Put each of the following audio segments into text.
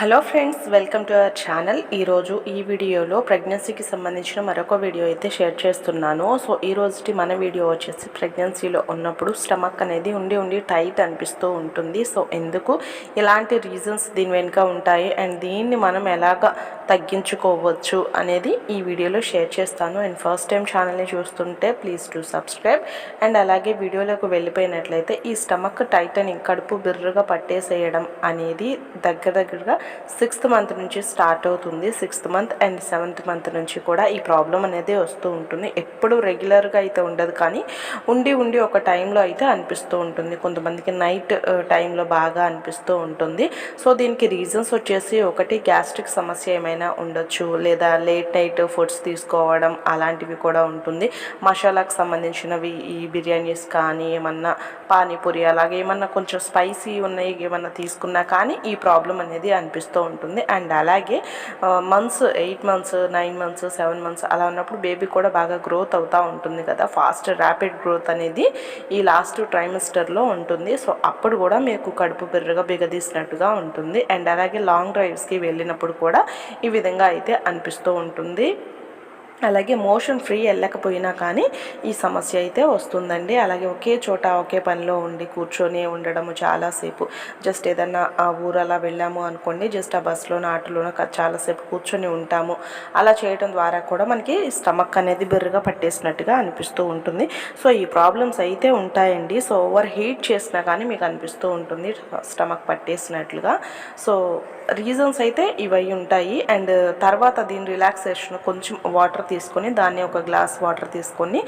Hello friends welcome to our channel. ఈరోజు ఈ వీడియోలో ప్రెగ్నెన్సీకి సంబంధించిన మరొక వీడియో అయితే షేర్ చేస్తున్నాను. సో ఈ రోజుటి మన వీడియో వచ్చేసి ప్రెగ్నెన్సీలో ఉన్నప్పుడు స్టమక్ అనేది ఉండి ఉండి టైట్ అనిపిస్తూ ఉంటుంది. సో ఎందుకు? ఇలాంటి రీజన్స్ దీని వెనుక ఉంటాయి? అండ్ దీన్ని మనం ఎలాగ తగ్గించుకోవచ్చు అనేది ఈ వీడియోలో షేర్ చేస్తాను. అండ్ ఫస్ట్ టైం ఛానల్ని చూస్తుంటే ప్లీజ్ టు సబ్స్క్రైబ్. అండ్ అలాగే వీడియోలోకి వెళ్ళిపోయినట్లయితే ఈ స్టమక్ టైటనింగ్ కడుపు బిర్రుగా పట్టేసేయడం అనేది దగ్గర దగ్గరగా సిక్స్త్ మంత్ నుంచి స్టార్ట్ అవుతుంది. Sixth month and seventh month నుంచి కూడా ఈ ప్రాబ్లం అనేది వస్తూ ఉంటుంది. ఎప్పుడు రెగ్యులర్గా అయితే ఉండదు కానీ ఉండి ఉండి ఒక టైంలో అయితే అనిపిస్తూ ఉంటుంది. కొంతమందికి నైట్ టైంలో బాగా అనిపిస్తూ ఉంటుంది. సో దీనికి రీజన్స్ వచ్చేసి ఒకటి గ్యాస్ట్రిక్ సమస్య ఏమైనా ఉండొచ్చు లేదా లేట్ నైట్ ఫుడ్స్ తీసుకోవడం అలాంటివి కూడా ఉంటుంది. మసాలాకు సంబంధించినవి ఈ బిర్యానీస్ కానీ ఏమన్నా పానీపూరి అలాగే ఏమన్నా కొంచెం స్పైసీ ఉన్నాయి ఏమన్నా తీసుకున్నా కానీ ఈ ప్రాబ్లం అనేది అనిపిస్తుంది. కనిపిస్తూ ఉంటుంది. అండ్ అలాగే months eight months nine months seven months అలా ఉన్నప్పుడు బేబీ కూడా బాగా గ్రోత్ అవుతూ ఉంటుంది కదా. ఫాస్ట్ ర్యాపిడ్ గ్రోత్ అనేది ఈ లాస్ట్ ట్రైమిస్టర్లో ఉంటుంది. సో అప్పుడు కూడా మీకు కడుపు బిర్రగా బిగదీసినట్టుగా ఉంటుంది. అండ్ అలాగే లాంగ్ డ్రైవ్స్కి వెళ్ళినప్పుడు కూడా ఈ విధంగా అయితే అనిపిస్తూ ఉంటుంది. అలాగే మోషన్ ఫ్రీ వెళ్ళకపోయినా కానీ ఈ సమస్య అయితే వస్తుందండి. అలాగే ఒకే చోట ఒకే పనిలో ఉండి కూర్చొని ఉండడము చాలాసేపు జస్ట్ ఏదన్నా ఆ ఊరు అలా వెళ్ళాము అనుకోండి జస్ట్ ఆ బస్సులోనో ఆటోలోనో చాలాసేపు కూర్చొని ఉంటాము. అలా చేయడం ద్వారా కూడా మనకి స్టమక్ అనేది బిర్రగా పట్టేసినట్టుగా అనిపిస్తూ ఉంటుంది. సో ఈ ప్రాబ్లమ్స్ అయితే ఉంటాయండి. సో ఓవర్ హీట్ చేసినా కానీ మీకు అనిపిస్తూ ఉంటుంది స్టమక్ పట్టేసినట్లుగా. సో రీజన్స్ అయితే ఇవై ఉంటాయి. అండ్ తర్వాత దీని రిలాక్సేషన్ కొంచెం వాటర్ తీసుకొని దాన్ని ఒక గ్లాస్ వాటర్ తీసుకొని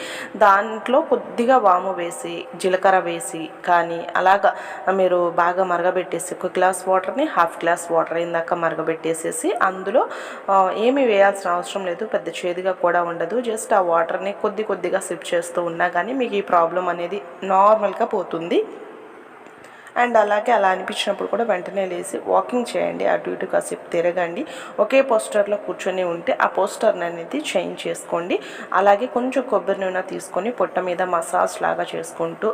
దాంట్లో కొద్దిగా వాము వేసి జీలకర్ర వేసి కానీ అలాగా మీరు బాగా మరగబెట్టేసి ఒక గ్లాస్ వాటర్ని హాఫ్ గ్లాస్ వాటర్ ఇందాక మరగబెట్టేసేసి అందులో ఏమీ వేయాల్సిన అవసరం లేదు. పెద్ద చేదుగా కూడా ఉండదు. జస్ట్ ఆ వాటర్ని కొద్ది కొద్దిగా సిప్ చేస్తూ ఉన్నా కానీ మీకు ఈ ప్రాబ్లం అనేది నార్మల్గా పోతుంది. అండ్ అలాగే అలా అనిపించినప్పుడు కూడా వెంటనే లేచి వాకింగ్ చేయండి అటు ఇటు కాసేపు తిరగండి. ఒకే పోస్టర్లో కూర్చొని ఉంటే ఆ పోస్టర్ని అనేది చేంజ్ చేసుకోండి. అలాగే కొంచెం కొబ్బరి నూనె తీసుకొని పొట్ట మీద మసాజ్ లాగా చేసుకుంటూ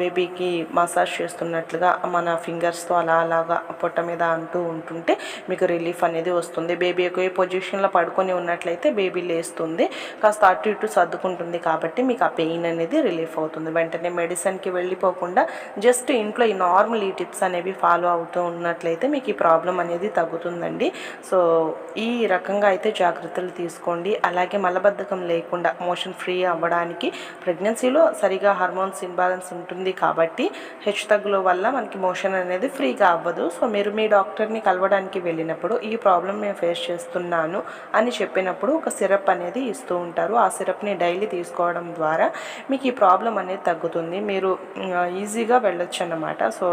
బేబీకి మసాజ్ చేస్తున్నట్లుగా మన ఫింగర్స్తో అలా అలాగా పొట్ట మీద అంటూ ఉంటుంటే మీకు రిలీఫ్ అనేది వస్తుంది. బేబీ ఒక పొజిషన్లో పడుకొని ఉన్నట్లయితే బేబీ లేస్తుంది. కాస్త అటు ఇటు సర్దుకుంటుంది కాబట్టి మీకు ఆ పెయిన్ అనేది రిలీఫ్ అవుతుంది. వెంటనే మెడిసిన్కి వెళ్ళిపోకుండా జస్ట్ ఇంట్లో నార్మల్ ఈ టిప్స్ అనేవి ఫాలో అవుతూ ఉన్నట్లయితే మీకు ఈ ప్రాబ్లం అనేది తగ్గుతుందండి. సో ఈ రకంగా అయితే జాగ్రత్తలు తీసుకోండి. అలాగే మలబద్ధకం లేకుండా మోషన్ ఫ్రీ అవ్వడానికి ప్రెగ్నెన్సీలో సరిగా హార్మోన్స్ ఇంబ్యాలెన్స్ ఉంటుంది కాబట్టి హెచ్చుతగ్గుల వల్ల మనకి మోషన్ అనేది ఫ్రీగా అవ్వదు. సో మీరు మీ డాక్టర్ని కలవడానికి వెళ్ళినప్పుడు ఈ ప్రాబ్లం నేను ఫేస్ చేస్తున్నాను అని చెప్పినప్పుడు ఒక సిరప్ అనేది ఇస్తూ ఉంటారు. ఆ సిరప్ని డైలీ తీసుకోవడం ద్వారా మీకు ఈ ప్రాబ్లం అనేది తగ్గుతుంది. మీరు ఈజీగా వెళ్ళొచ్చు అన్నమాట సో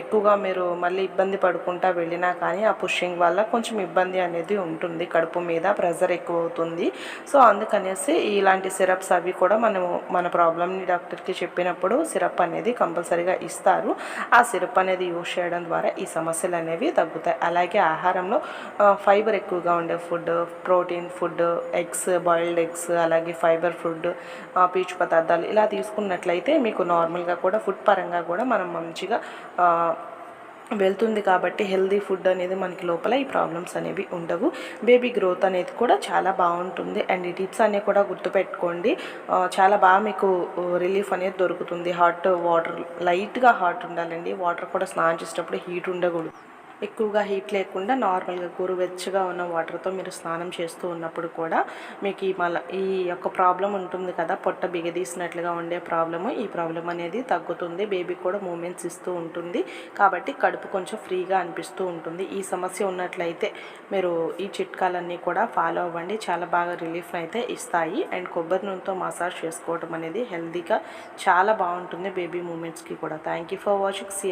ఎక్కువగా మీరు మళ్ళీ ఇబ్బంది పడుకుంటా వెళ్ళినా కానీ ఆ పుషింగ్ వల్ల కొంచెం ఇబ్బంది అనేది ఉంటుంది కడుపు మీద ప్రెజర్ ఎక్కువ అవుతుంది సో అందుకనేసి ఇలాంటి సిరప్స్ అవి కూడా మనము మన ప్రాబ్లమ్ని డాక్టర్కి చెప్పినప్పుడు సిరప్ అనేది కంపల్సరీగా ఇస్తారు. ఆ సిరప్ అనేది యూజ్ చేయడం ద్వారా ఈ సమస్యలు అనేవి తగ్గుతాయి. అలాగే ఆహారంలో ఫైబర్ ఎక్కువగా ఉండే food protein food eggs boiled eggs అలాగే ఫైబర్ ఫుడ్ పీచు పదార్థాలు ఇలా తీసుకున్నట్లయితే మీకు నార్మల్గా కూడా ఫుడ్ పరంగా కూడా మనం మంచిగా ఆ, వెళ్తుంది కాబట్టి హెల్దీ ఫుడ్ అనేది మనకి లోపల ఈ ప్రాబ్లమ్స్ అనేవి ఉండవు. బేబీ గ్రోత్ అనేది కూడా చాలా బాగుంటుంది. అండ్ ఈ టిప్స్ అనేవి కూడా గుర్తుపెట్టుకోండి. చాలా బాగా మీకు రిలీఫ్ అనేది దొరుకుతుంది. హాట్ వాటర్ లైట్గా హాట్ ఉండాలండి. వాటర్ కూడా స్నానం చేసేటప్పుడు హీట్ ఉండకూడదు. ఎక్కువగా హీట్ లేకుండా నార్మల్గా గోరువెచ్చగా ఉన్న వాటర్తో మీరు స్నానం చేస్తూ ఉన్నప్పుడు కూడా మీకు ఈ మల ఈ యొక్క ప్రాబ్లం ఉంటుంది కదా పొట్ట బిగదీసినట్లుగా ఉండే ప్రాబ్లము ఈ ప్రాబ్లం అనేది తగ్గుతుంది బేబీ కూడా మూమెంట్స్ ఇస్తూ ఉంటుంది. కాబట్టి కడుపు కొంచెం ఫ్రీగా అనిపిస్తూ ఉంటుంది. ఈ సమస్య ఉన్నట్లయితే మీరు ఈ చిట్కాలన్నీ కూడా ఫాలో అవ్వండి. చాలా బాగా రిలీఫ్ అయితే ఇస్తాయి. అండ్ కొబ్బరి నూనెతో మసాజ్ చేసుకోవడం అనేది హెల్తీగా చాలా బాగుంటుంది బేబీ మూమెంట్స్కి కూడా. Thank you for watching. See